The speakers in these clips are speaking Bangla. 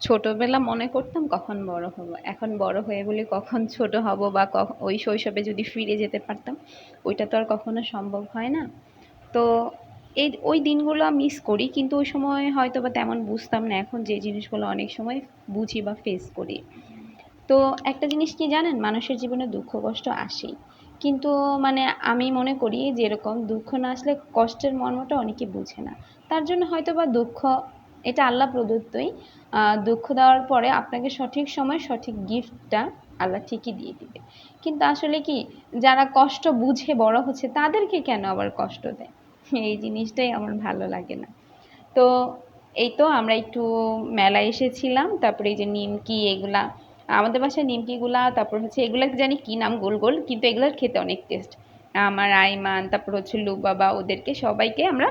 ছোটোবেলা মনে করতাম কখন বড় হব। এখন বড় হয়ে বলি কখন ছোট হব বা ওই শৈশবে যদি ফিরে যেতে পারতাম, ওইটা তো আর কখনো সম্ভব হয় না। তো এই, ওই দিনগুলো মিস করি, কিন্তু ওই সময় হয়তো বা তেমন বুঝতাম না। এখন যে জিনিসগুলো অনেক সময় বুঝি বা ফেস করি। তো একটা জিনিস কি জানেন? মানুষের জীবনে দুঃখ, কষ্ট আসেই। কিন্তু মানে আমি মনে করি যে এরকম দুঃখ না আসলে কষ্টের মর্মটা অনেকে বুঝে না। তার জন্য হয়তো বা দুঃখ এটা আল্লাহ প্রদত্তই। দুঃখ দেওয়ার পরে আপনাকে সঠিক সময় সঠিক গিফটটা আল্লাহ ঠিকই দিয়ে দিবে। কিন্তু আসলে কি, যারা কষ্ট বুঝে বড় হচ্ছে, তাদেরকে কেন আবার কষ্ট দেয়? এই জিনিসটাই আমার ভালো লাগে না। তো এই তো আমরা একটু মেলায় এসেছিলাম, তারপরে এই যে নিমকি এগুলা, আমাদের বাসায় নিমকিগুলা, তারপর হচ্ছে এগুলা জানি কি নাম, গোল গোল, কিন্তু এগুলোর খেতে অনেক টেস্ট আমার আইমান, তারপর হচ্ছে লুক বাবা, ওদেরকে সবাইকে আমরা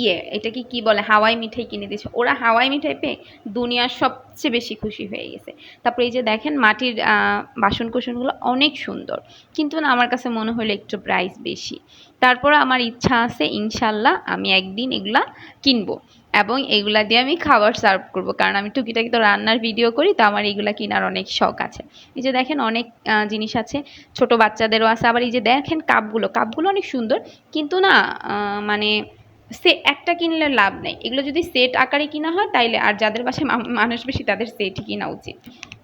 ইয়ে এটাকে কি বলে, হাওয়াই মিঠাই কিনে দিয়েছে। ওরা হাওয়াই মিঠাই পেয়ে দুনিয়ার সবচেয়ে বেশি খুশি হয়ে গেছে। তারপরে এই যে দেখেন, মাটির বাসন কোসনগুলো অনেক সুন্দর। কিন্তু না, আমার কাছে মনে হলো একটু প্রাইস বেশি। তারপর আমার ইচ্ছা আছে ইনশাল্লাহ আমি একদিন এগুলা কিনবো। এবং এগুলা দিয়ে আমি খাবার সার্ভ করব। কারণ আমি টুকিটাকি তো রান্নার ভিডিও করি, তো আমার এগুলা কেনার অনেক শখ আছে। এই যে দেখেন, অনেক জিনিস আছে। ছোট বাচ্চাদেরও আছে। আবার এই যে দেখেন, কাপগুলো। কাপগুলো অনেক সুন্দর। কিন্তু না মানে সে একটা কিনলে লাভ নেই। এগুলো যদি সেট আকারে কিনা হয়, তাইলে আর যাদের বাসায় মানুষ বেশি, তাদের সেটই কিনা উচিত।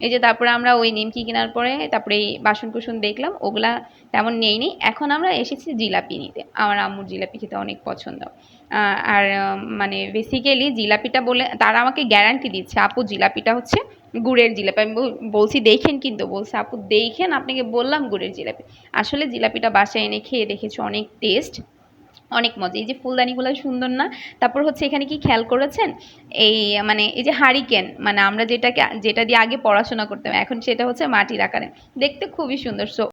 এই যে তারপরে আমরা ওই নিমকি কেনার পরে, তারপরে এই বাসন কুসন দেখলাম, ওগুলা তেমন নেই নি এখন আমরা এসেছি জিলাপি নিতে। আমার আম্মুর জিলাপি খেতে অনেক পছন্দ। আর মানে বেসিক্যালি জিলাপিটা বলে, তারা আমাকে গ্যারান্টি দিচ্ছে, আপু, জিলাপিটা হচ্ছে গুড়ের জিলাপি। আমি বলছি, দেখেন কিন্তু। বলছে, আপু, দেখেন, আপনাকে বললাম গুড়ের জিলাপি। আসলে জিলাপিটা বাসায় এনে খেয়ে দেখেছি, অনেক টেস্ট অনেক মজা। এই যে ফুলদানিগুলো সুন্দর না? তারপর হচ্ছে এখানে কি খেয়াল করেছেন? এই মানে এই যে হারিকেন মানে আমরা যেটাকে, যেটা দিয়ে আগে পড়াশোনা করতাম, এখন সেটা হচ্ছে মাটির আকারে। দেখতে খুবই সুন্দর। সো